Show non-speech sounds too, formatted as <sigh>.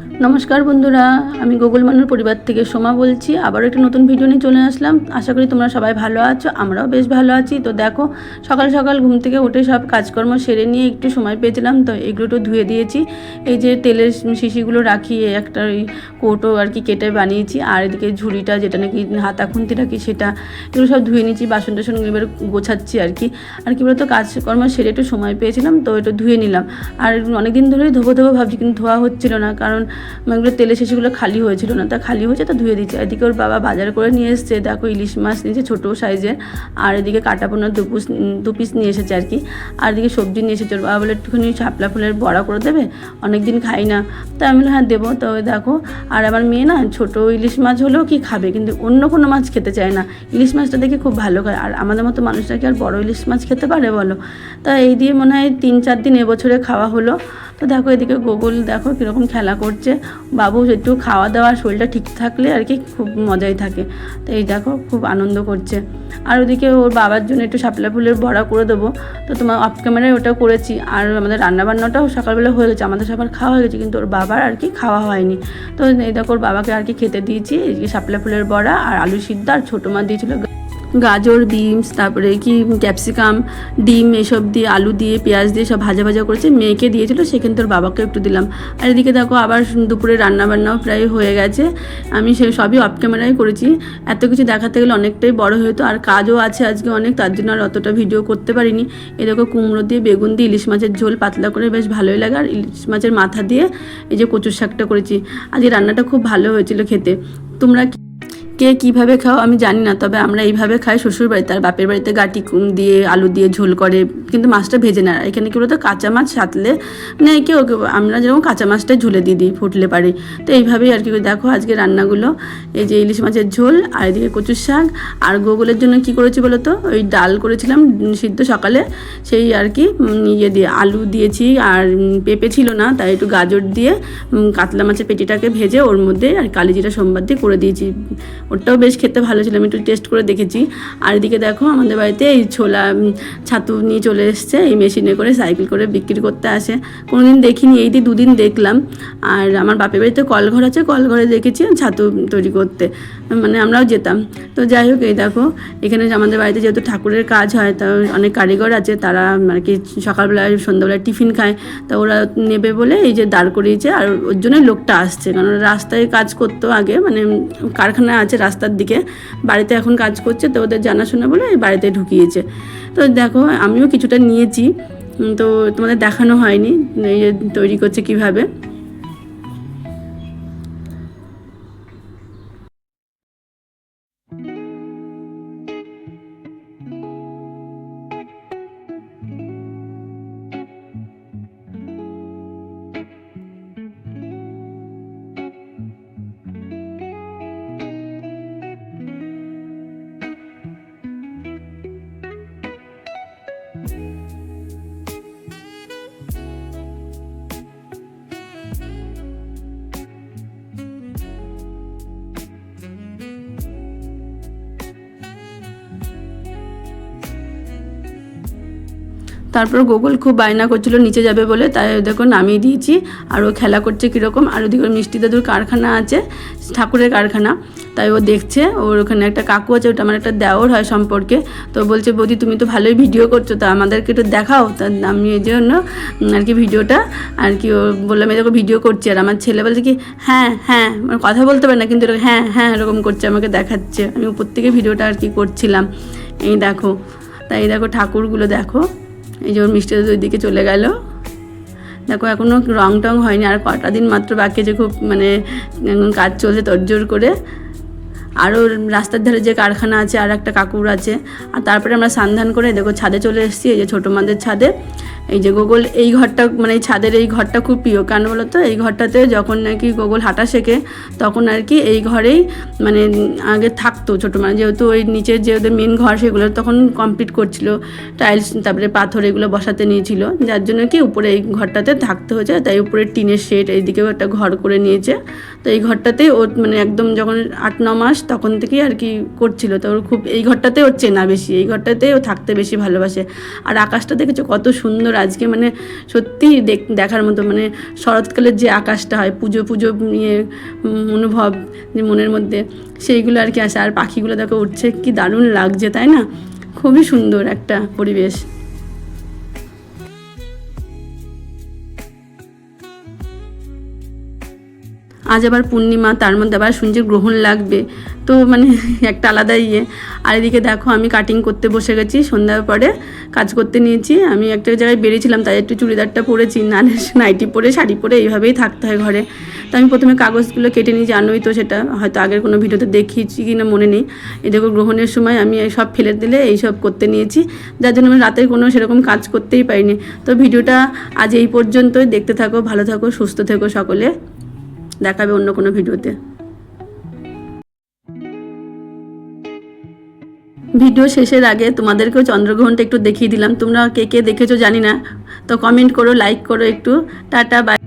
নমস্কার বন্ধুরা, আমি গুগল মানুর পরিবার থেকে সোমা বলছি। আবারও একটা নতুন ভিডিও নিয়ে চলে আসলাম। আশা করি তোমরা সবাই ভালো আছো, আমরাও বেশ ভালো আছি। তো দেখো, সকাল সকাল ঘুম থেকে উঠে সব কাজকর্ম সেরে নিয়ে একটু সময় পেয়েছিলাম, তো এগুলো একটু ধুয়ে দিয়েছি। এই যে তেলের শিশিগুলো রাখি, একটা ওই কৌটো আর কি কেটে বানিয়েছি, আর এদিকে ঝুড়িটা যেটা নাকি হাতা খুন্তি রাখি সেটা, এগুলো সব ধুয়ে নিয়েছি, বাসন টাসন এবার গোছাচ্ছি আর কি। আর কি বলতো, কাজকর্ম সেরে একটু সময় পেয়েছিলাম, তো একটু ধুয়ে নিলাম। আর অনেকদিন ধরেই ধোবো ধোবো ভাবছি, কিন্তু ধোয়া হচ্ছিল না, কারণ এগুলো তেলে শেষগুলো খালি হয়েছিল না তা খালি হয়েছে তা ধুয়ে দিচ্ছে এদিকে ওর বাবা বাজার করে নিয়ে এসছে দেখো ইলিশ মাছ নিয়েছে ছোটো সাইজের আর এদিকে কাটা পোনা দু পিস দু পিস নিয়ে এসেছে আর কি। আর এদিকে সবজি নিয়ে এসেছে ওর বাবা বলে একটুখানি শাপলা ফুলের বড়া করে দেবে অনেক দিন খাই না। তা আমি বললাম, হ্যাঁ দেবো। তো দেখো আর আমার মেয়ে না ছোটো ইলিশ মাছ হলেও কি খাবে? কিন্তু অন্য কোনো মাছ খেতে চায় না। ইলিশ মাছটা দেখে খুব ভালো খায়। আর আমাদের মতো মানুষরা কি আর বড় ইলিশ মাছ খেতে পারে বলো? তা এই দিয়ে মনে হয় তিন চার দিন এবছরে খাওয়া হলো। তো দেখো এদিকে গোগল দেখো কীরকম খেলা করছে। বাবু একটু খাওয়া দাওয়া, শরীরটা ঠিক থাকলে আর কি খুব মজাই থাকে। তো এই দেখো খুব আনন্দ করছে। আর ওদিকে ওর বাবার জন্য একটু শাপলা ফুলের বড়া করে দেবো। তো তোমার অফ ক্যামেরায় ওটা করেছি। আর আমাদের রান্নাবান্নাটাও সকালবেলা হয়ে গেছে। আমাদের সবার খাওয়া হয়ে গেছে, কিন্তু ওর বাবার আর কি খাওয়া হয়নি। তো এই দেখো ওর বাবাকে আর কি খেতে দিয়েছি। শাপলা ফুলের বড়া আর আলু সিদ্ধ আর ছোটো মা দিয়েছিল গাজর, বিনস, তারপরে কি ক্যাপসিকাম, ডিম এসব দিয়ে, আলু দিয়ে, পেঁয়াজ দিয়ে সব ভাজা ভাজা করেছে, মেয়েকে দিয়েছিল, সেখানে তোর বাবাকে একটু দিলাম। আর এদিকে দেখো আবার দুপুরে রান্না বান্নাও প্রায় হয়ে গেছে। আমি সে সবই অফ ক্যামেরায় করেছি। এত কিছু দেখাতে গেলে অনেকটাই বড় হতো আর কাজও আছে আজকে অনেক, তার জন্য আর অতটা ভিডিও করতে পারিনি। এ দেখো কুমড়ো দিয়ে, বেগুন দিয়ে, ইলিশ মাছের ঝোল পাতলা করে বেশ ভালোই লাগে। আর ইলিশ মাছের মাথা দিয়ে এই যে কচুর শাকটা করেছি। আজকে রান্নাটা খুব ভালো হয়েছিল খেতে। তোমরা কি- কীভাবে খাও আমি জানি না, তবে আমরা এইভাবে খাই শ্বশুর বাড়িতে আর বাপের বাড়িতে গাটি দিয়ে, আলু দিয়ে ঝোল করে, কিন্তু মাছটা ভেজে না। এখানে কি বলতো, কাঁচা মাছ সাতলে কেউ কেউ আমরা যেরকম কাঁচা মাছটা ঝুলে দিয়ে দিই, ফুটলে পারি। তো এইভাবেই আর কি দেখো আজকে রান্নাগুলো। এই যে ইলিশ মাছের ঝোল, আর এদিকে কচুর শাক, আর গোগুলের জন্য কি করেছি বলো তো ওই ডাল করেছিলাম সিদ্ধ সকালে, সেই আর কি ইয়ে দিয়ে আলু দিয়েছি, আর পেঁপে ছিল না, তাই একটু গাজর দিয়ে কাতলা মাছের পেটিটাকে ভেজে ওর মধ্যে আর কালিজিরা সোমবার দিয়ে করে দিয়েছি। ওটাও বেশ খেতে ভালো ছিল। আমি একটু টেস্ট করে দেখেছি। আর এদিকে দেখো, আমাদের বাড়িতে এই ছোলা ছাতু নিয়ে চলে এসছে। এই মেশিনে করে সাইকেল করে বিক্রি করতে আসে। কোনোদিন দেখিনি, এই দিয়ে দুদিন দেখলাম। আর আমার বাপের বাড়িতে কলঘর আছে, কলঘরে দেখেছি ছাতু তৈরি করতে। মানে আমরাও যেতাম। তো যাই হোক, এই দেখো, এখানে আমাদের বাড়িতে যেহেতু ঠাকুরের কাজ হয়, তা অনেক কারিগর আছে, তারা আর কি সকালবেলায় সন্ধ্যাবেলায় টিফিন খায়। তা ওরা নেবে বলে এই যে দাঁড় করিয়েছে। আর ওর জন্যই লোকটা আসছে, কারণ রাস্তায় কাজ করতো আগে। মানে কারখানা আছে রাস্তার দিকে, বাড়িতে এখন কাজ করছে তো ওদের জানাশোনা বলে বাড়িতে ঢুকিয়েছে। তো দেখো, আমিও কিছুটা নিয়েছি তো তোমাদের দেখানো হয়নি তৈরি করছে কীভাবে। তারপর গোকুল খুব বায়না করছিল, নিচে যাবে বলে। তাই দেখো নামিয়ে দিয়েছি। আর ও খেলা করছে কীরকম? আর ওদিকে মিষ্টি দাদুর কারখানা আছে, ঠাকুরের কারখানা। তাই ও দেখছে, ওর ওখানে একটা কাকু আছে, ওটা আমার একটা দেওর হয় সম্পর্কে। তো বলছে, বৌদি, তুমি তো ভালোই ভিডিও করছ, তা আমাদেরকে একটু দেখাও। তা আমি এই জন্য আর কি ভিডিওটা, আর কি ও বললাম দেখো ভিডিও করছি। আর আমার ছেলে বলছে কি হ্যাঁ হ্যাঁ মানে কথা বলতে পারে না, কিন্তু এরকম হ্যাঁ হ্যাঁ এরকম করছে, আমাকে দেখাচ্ছে। আমি উপর থেকে ভিডিওটা আর কি করছিলাম। এই দেখো, তাই দেখো ঠাকুরগুলো দেখো। এই যে ওর মিষ্টি ওই দিকে চলে গেল। দেখো এখনও রং টং হয়নি, আর কটা দিন মাত্র বাকি যে খুব মানে কাজ চলছে তোড়জোড় করে। আরও রাস্তার ধারে যে কারখানা আছে, আর একটা কাকুর আছে। আর তারপরে আমরা সন্ধান করে দেখো ছাদে চলে এসেছি, এই যে ছোটো মাদের ছাদে। এই যে গোগল এই ঘরটা মানে ছাদের এই ঘরটা খুব প্রিয়। কেন বলো তো এই ঘরটাতে যখন নাকি গোগল হাঁটা শেখে, তখন আর কি এই ঘরেই মানে আগে থাকতো ছোটো মানে যেহেতু ওই নিচের যে ওদের মেন ঘর সেগুলো তখন কমপ্লিট করছিল। টাইলস তারপরে পাথর এগুলো বসাতে নিয়েছিল। যার জন্য কি উপরে এই ঘরটাতে থাকতে হয়েছে। তাই উপরে টিনের শেড, এইদিকেও একটা ঘর করে নিয়েছে। তো এই ঘরটাতেই ও মানে একদম যখন আট, ন মাস তখন থেকেই আর কি করছিল। তো ওর খুব, এই ঘরটাতে ওর চেনা বেশি। এই ঘরটাতেই ও থাকতে বেশি ভালোবাসে। আর আকাশটা দেখেছ কত সুন্দর আজকে মানে সত্যি দেখ- দেখার মতো মানে শরৎকালের যে আকাশটা হয়, পুজো পুজো নিয়ে অনুভব যে মনের মধ্যে, সেইগুলো আর কি আসে। আর পাখিগুলো দেখো উঠছে, কি দারুণ লাগছে, তাই না? খুবই সুন্দর একটা পরিবেশ। আজ আবার পূর্ণিমা, তার মধ্যে আবার সূর্যের গ্রহণ লাগবে। তো মানে <laughs> একটা আলাদা ইয়ে। আর এদিকে দেখো, আমি কাটিং করতে বসে গেছি, সন্ধ্যার পরে কাজ করতে নিয়েছি। আমি একটা জায়গায় বেরিয়েছিলাম, তাই একটু চুড়িদারটা পরেছি নাহলে নাইটি <laughs> পরে, শাড়ি পরে এইভাবেই থাকতে হয় ঘরে। তো আমি প্রথমে কাগজগুলো কেটে নিই, জানোই তো সেটা, হয়তো আগের কোনো ভিডিওতে দেখিয়েছি কি না মনে নেই। এই দেখো, গ্রহণের সময় আমি সব ফেলে দিলে এইসব করতে নিয়েছি। যার জন্য আমি রাতের কোনো সেরকম কাজ করতেই পারিনি। তো ভিডিওটা আজ এই পর্যন্তই। দেখতে থাকো, ভালো থাকো, সুস্থ থেকো সকলে। দেখাবে অন্য কোনো ভিডিওতে। ভিডিও শেষের আগে তোমাদেরকেও চন্দ্রগ্রহণটা একটু দেখিয়ে দিলাম। তোমরা কে কে দেখেছ জানি না। তো কমেন্ট করো লাইক করো একটু। Tata bye